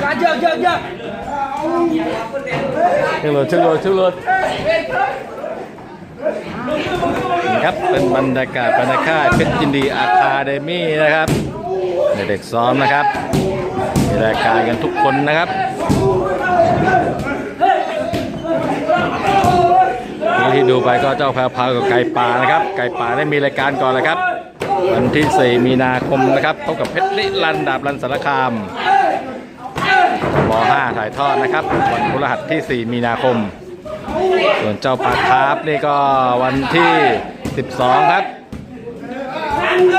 Cá chưa chưa chưa ชื่อรถชื่อรถชื่อรถครับเป็นบรรยากาศบรรยากาศเพชรยินดีอาคาเดมี่นะครับเด็กๆซ้อมนะครับมีรายการกันทุกคนนะครับที่ดูไปก็เจ้าแพรวพาวกับไก่ป่านะครับ ไก่ป่าได้มีรายการก่อนเลยครับ วันที่ 4 มีนาคมนะครับพบกับเพชรลิลันดาบรันสารคามบ5ถ่ายทอดนะครับ วันพฤหัสที่ 4 มีนาคม ส่วนเจ้าปลาคาร์ฟนี่ก็วันที่ 12 ครับ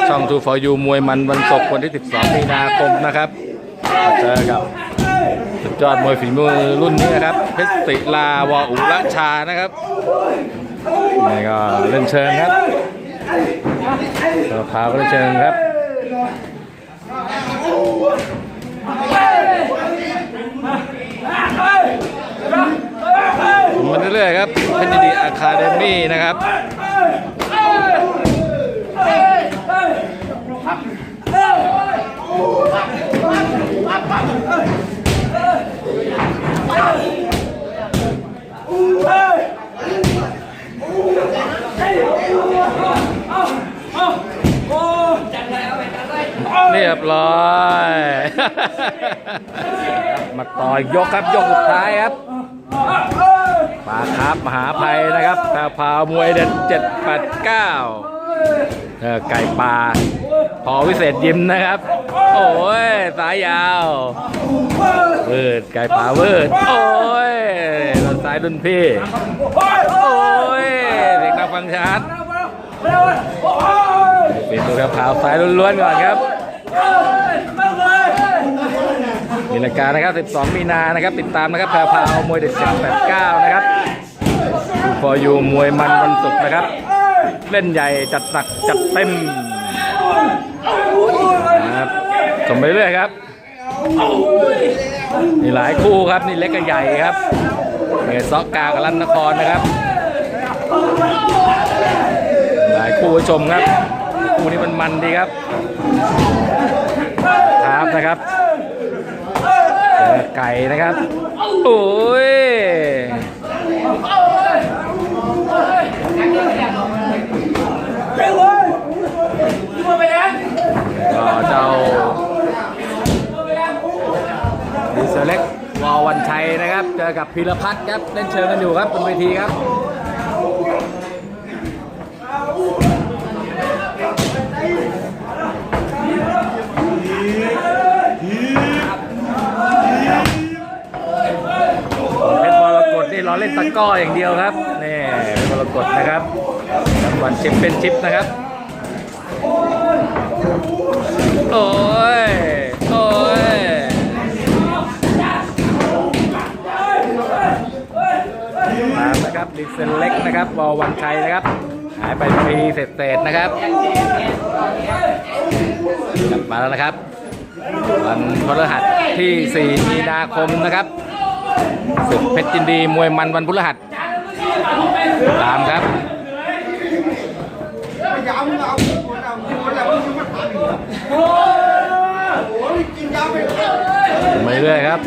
ช่อง2 for you มวยมันวันศุกร์วันที่ 12 มีนาคมนะครับเจอกับสุดยอดมวยฝีมือรุ่นนี้นะครับ เพชรศิลาวอุระชานะครับนี่ก็เล่นเชิญครับ เราพาก็เล่นเชิญครับมาเรื่อยๆครับเพชรดีอาคาเดมี่นะครับ เรี ยบร้อยมาต่อยกครับยกสุดท้ายครับปลาครับมหาภัยนะครับแพรพาวมวยเด็ด7 8 9เออไก่ปลาพอวิเศษยิ้มนะครับ โอ้ยสายยาวเวิร์ดไก่ปลาเวิร์ดโอ้ยรุ่นซ้ายรุ่นพี่ โอ้ยเด็กนักฟังชัดเปลี่ยนตัวแพรวพาวซ้ายล้วนๆก่อนครับ มีรายการนะครับ 12 มีนานะครับ ติดตามนะครับแพรวพราวมวยเด็ด789 นะครับดูฟอร์ยูมวยมันวันศุกร์นะครับ เล่นใหญ่จัดหนักจัดเต็มนะครับชมไปเรื่อยครับมีหลายคู่ครับนี่เล็กกับใหญ่ครับเอซอกกากับลันนครนะครับ หลายคู่ให้ชมครับ คู่นี้มันมันดีครับครับนะครับไก่นะครับ โอ้ยก็เจ้าดีเซเล็กวอวันชัยนะครับ เจอกับพีรพัฒน์ครับ เล่นเชิงกันอยู่ครับบนเวทีครับ เพชรมรกตนี่ เราเล่นตะก้ออย่างเดียวครับนี่เพชรมรกตนะครับรางวัลแชมเปี้ยนชิพนะครับ โอ้ย โอ้ยมานะครับดิเซนเล็กนะครับวอลวันชัยนะครับ หายไปปีเศษๆนะครับกลับมาแล้วนะครับ วันพฤหัสที่ 4 มีนาคมนะครับ ศึกเพชรจินดีมวยมันวันพฤหัสตามครับมาเรื่อยครับ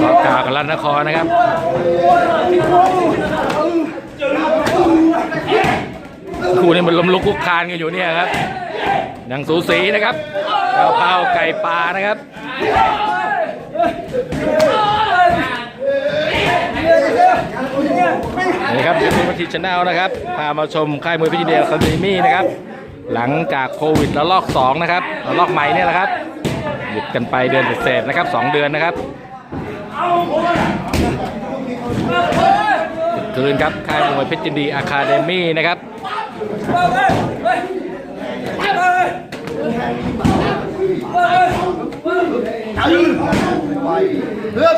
สอกกากับรัตนครนะครับคู่นี้มันล้มลุกคุกคานกันอยู่เนี่ยครับยังสูสีนะครับแพรวพราไก่ปลานะครับ นี่ครับยูทูบทีชแนลนะครับ พามาชมค่ายมวยพิจิเดียคาเดมี่นะครับ หลังจากโควิดระลอก 2 นะครับระลอกใหม่เนี่ยแหละครับ หยุดกันไปเดือนเศษนะครับ 2 เดือนนะครับคืนครับ ค่ายมวยเพชรจินดีอะคาเดมี่นะครับ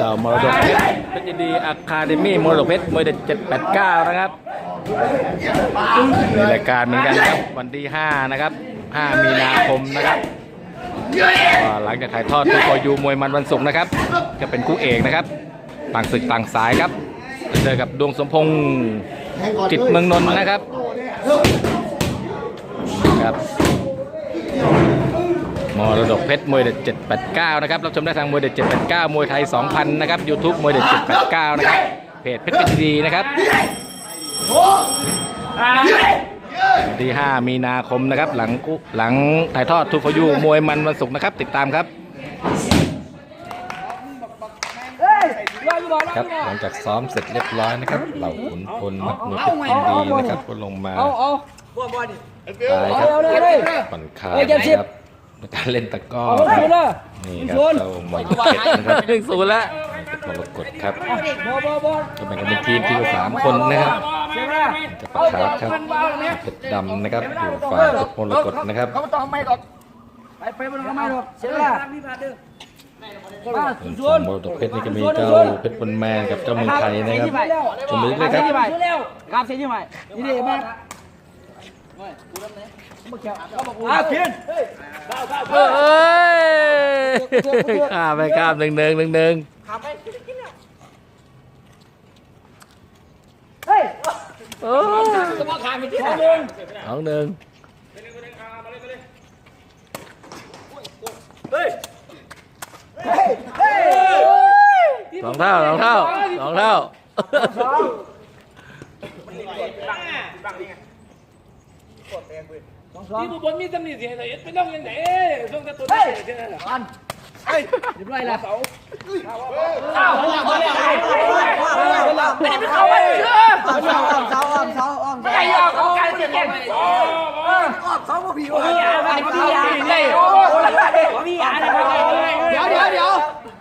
เจ้ามรดกเพชรเพชรยินดีอะคาเดมี่มรดกเพชรมวยเด็ด789 นะครับมีรายการเหมือนกันนะครับวันที่ 5 นะครับ 5 มีนาคมนะครับหลังจากถ่ายทอดทูฟอยูมวยมันวันศุกร์นะครับ จะเป็นคู่เอกนะครับ ต่างศึกต่างสายครับเจอกับดวงสมพงษ์จิตเมืองนนท์นะครับครับ มรดกเพชรมวยเด็ด789 นะครับ รับชมได้ทางมวยเด็ด789 มวยไทย 2,000 นะครับ YouTube มวยเด็ด789 นะครับ เพจเพชรเพชรดีนะครับวันที่ 5 มีนาคมนะครับ หลังกุหลังถ่ายทอดทูฟยูมวยมันวันศุกร์นะครับ ติดตามครับครับหลังจากซ้อมเสร็จเรียบร้อยนะครับ เหล่าขุนพลนักมวยเพชรยินดีนะครับก็ลงมาตายครับผ่อนคลายนะครับ ในการเล่นตะกร้อเอาคไปรับเลยนี่ครับเจ้ามวยเพชรนะครับหนึ่งศูนย์แล้วมรกตครับบอบอบอก็แบ่งกันเป็นทีมทีมละสามคนนะครับเสียงละจะประคับครับเพชรดำนะครับอยู่ฝ่ายเพชรมรกตนะครับเขาไม่ต้องไม่หรอกไปไปไม่ต้องไม่หรอกเสียงละมาส่วนชฝั่วงนมรดกเพชรนี่ก็มีเจ้าเพชรบนแมนกับเจ้าเมืองไทยนะครับชมไปเลยครับ ครับเสียงยังไงนี่ดีมาก อะเพียนเอ้ยข้ามไปข้ามหนึ่งหนึ่งหนึ่งหนึ่งเฮ้ยโอ้ยจะมาขายไปที่ไหนหนึ่งสองหนึ่งสองเท่าสอง เท่าสองเท่าที่บุบลมีตำหนิเสียไหนเป็นต้องยังไงต้องจะตัวนี้เสียไหนอันเรียบร้อยแล้วไม่ได้ไปเข้าไปเชื่ออ้อมเสาอ้อมเสาอ้อมเสาอ้อมเสาไก่ยอกเขาการเสียแก่อ้อมเสาก็ผีวะพี่อาพี่อาเลยพี่อาเลยเดี๋ยวเดี๋ยวเดี๋ยว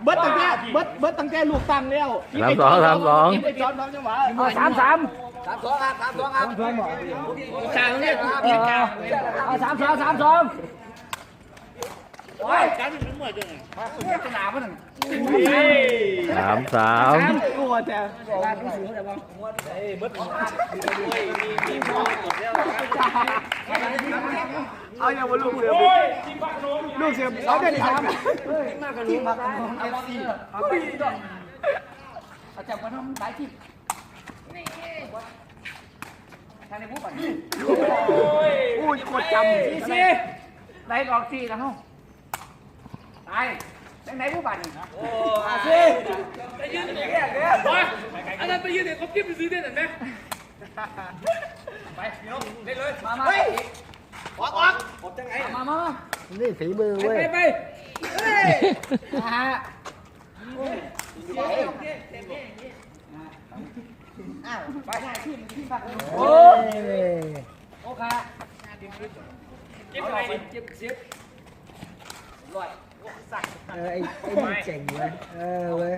เบิร์ตตั้งแต่เบิร์ตเบิร์ตตั้งแต่ลูกตั้งแล้วสามสองสามสองไปจอดน้องจังหวะสามสาม สามสองครับสามสองครับสามสองบอกช่างเนี่ยเอาสามสองสามสองการเป็นหมวดจังสนามมันสามสามกลัวแต่การรู้สึกแต่ว่าเอาอย่ามาลูกเสือลูกเสือเอาได้ดีครับมากกว่าลูกมากกว่าเอฟซีเอาจับมาทำหลายที่ ทางในผู้ก่อนอู้ยกดจำซีซีไหนออกซีแล้วเนาะตายไหนผู้บัตรโอ้ซีไปยืนตรงนี้แกอันนั้นไปยืนเนี่ยเขาเก็บไปซื้อได้หรือไหมมามาออกออกออกจังไง มามานี่ฝีมือเว้ย ไปไปนะฮะโอ้ย โอเคเก็บไปเก็บเสียเออไอ้ไอ้นี่เจ๋งเว้ยเออเว้ย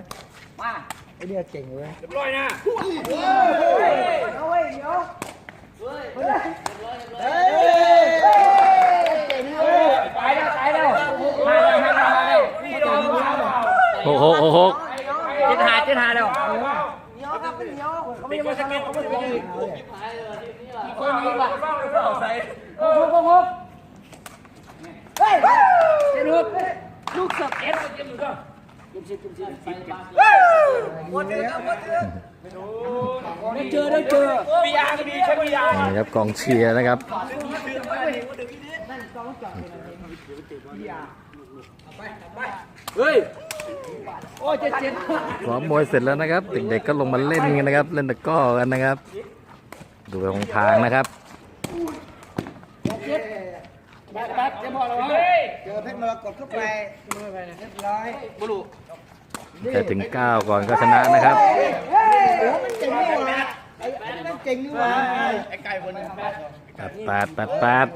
มาไอ้เนี่ยเจ๋งเว้ยเรียบร้อยนะเอาเว้ยเดี๋ยวตายแล้วตายแล้วมาแล้วมาแล้วมาแล้วหกหกหกหกเจ็ดหาเจ็ดหาแล้วเป็นคนสเไม่ก็ตเขาไม่ได้คนนี้ว่ะหกหกหกเฮ้ยเจ็ดหกลูกสับเอ็ดเก็บอยู่ก็ได้เจอได้เจอพี่อาก็ดีใช่พี่อานี่ครับกองเชียร์นะครับเฮ้ย โอ้ยเจ็ดเจ็ดซ้อมมวยเสร็จแล้วนะครับเด็กๆก็ลงมาเล่นกันนะครับ เล่นตะกร้อกันนะครับ ดูไปของทางนะครับบัดบัดจะพอแล้วเฮ้ยเจอเพชรมรกตเข้าไปเรียบร้อยแค่ถึง9ก่อนก็ชนะนะครับโอ้มันเจ๋งนี่หว่าไอ้ไอ้นั่นเจ๋งนี่หว่าแปดแปดแปดแปด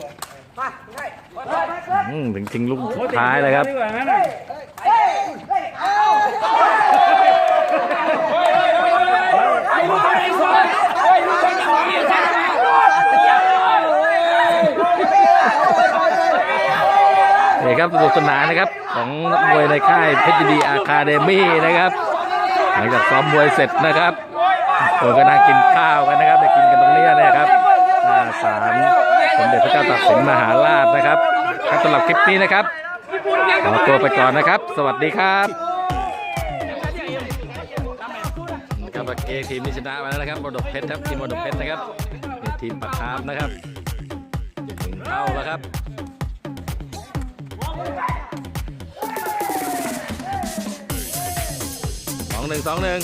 อืมถึงจริงลูกสุดท้ายเลยครับไอ้ลูกไอ้สอ นี่ครับสนุกสนานนะครับ ของนักมวยในค่ายเพชรยินดีอาคาเดมี่นะครับ หลังจากซ้อมมวยเสร็จนะครับคนก็นั่งกินข้าวกันนะครับได้กินกันตรงนี้นะครับหน้าศาลสมเด็จพระเจ้าตากสินมหาราชนะครับครับสำหรับคลิปนี้นะครับ ขอตัวไปก่อนนะครับ สวัสดีครับนะครับเอทีมนี้ชนะมาแล้วนะครับมรดกเพชรครับทีมมรดกเพชรนะครับทีมปากคามนะครับเข้าแล้วครับสองหนึ่งสองหนึ่ง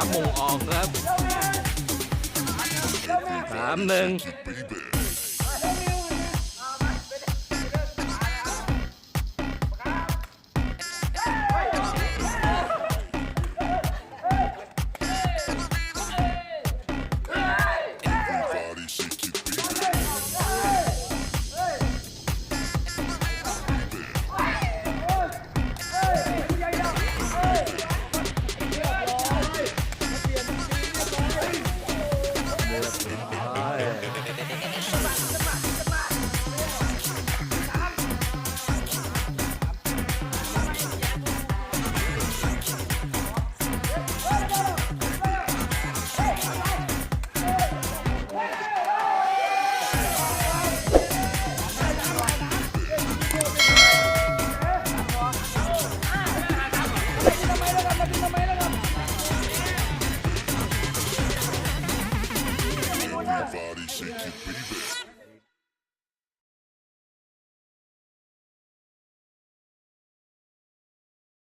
สามหมุงออกครับสามหนึ่ง